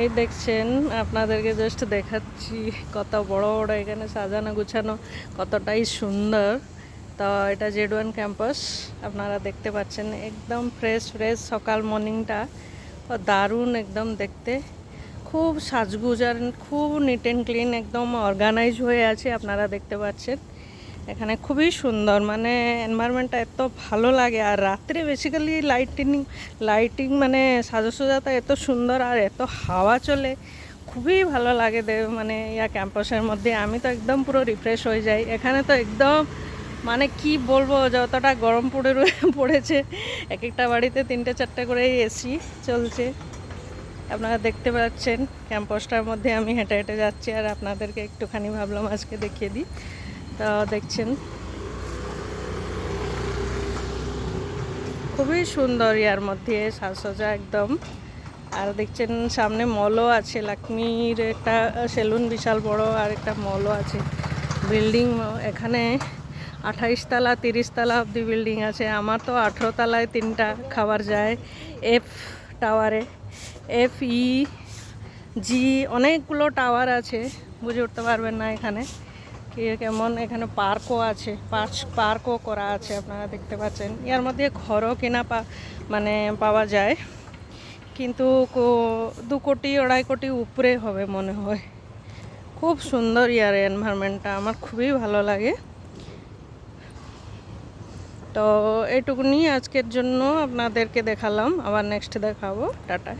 এই দেখছেন, আপনাদেরকে জাস্ট দেখাচ্ছি কত বড় বড় এখানে সাজানো গুছানো, কতটাই সুন্দর। তো এটা জেড ওয়ান ক্যাম্পাস, আপনারা দেখতে পাচ্ছেন, একদম ফ্রেশ ফ্রেশ সকাল মর্নিংটা। দারুণ একদম দেখতে। খুব সাজগুজ আর খুব নিট অ্যান্ড ক্লিন একদম অর্গানাইজ হয়ে আছে, আপনারা দেখতে পাচ্ছেন। এখানে খুবই সুন্দর মানে এনভায়রনমেন্টটা এত ভালো লাগে। আর রাত্রে বেসিক্যালি লাইটিং লাইটিং মানে সাজসজ্জাটা এত সুন্দর আর এত হাওয়া চলে, খুবই ভালো লাগে দে মানে ইয়া ক্যাম্পাসের মধ্যে। আমি তো একদম পুরো রিফ্রেশ হয়ে যাই। এখানে তো একদম মানে কি বলব, যতটা গরম পড়ে পড়েছে এক একটা বাড়িতে তিনটে চারটে করে এসি চলছে। আপনারা দেখতে পাচ্ছেন ক্যাম্পাসটার মধ্যে আমি হেঁটে হেঁটে যাচ্ছি, আর আপনাদেরকে একটুখানি ভাবলাম আজকে দেখিয়ে দিই। তো দেখছেন। খুবই সুন্দর ইয়ার মধ্যে সাজসজ্জা একদম। আর দেখছেন সামনে মলও আছে লাক্ষ্মীর একটা সেলুন বিশাল বড় আর একটা মলও আছে। বিল্ডিং এখানে আঠাইশ তালা, তিরিশ তালা অবধি বিল্ডিং আছে। আমার তো আঠেরো তালায় তিনটা খাবার যায়। এফ টাওয়ারে, এফ ই জি, অনেকগুলো টাওয়ার আছে। বুঝে উঠতে পারবেন না এখানে। কেমন এখানে পার্কও আছে, পার্ক, পার্কও করা আছে আপনারা দেখতে পাচ্ছেন। এর মধ্যে ঘরও কেনা মানে পাওয়া যায়। কিন্তু দু কোটি, আড়াই কোটি উপরে হবে মনে হয়। খুব সুন্দর ইয়ার এনভায়রনমেন্টটা, আমার খুবই ভালো লাগে। তো এটুকুনি আজকের জন্য আপনাদেরকে দেখালাম। আবার নেক্সট দেখাবো। টাটা।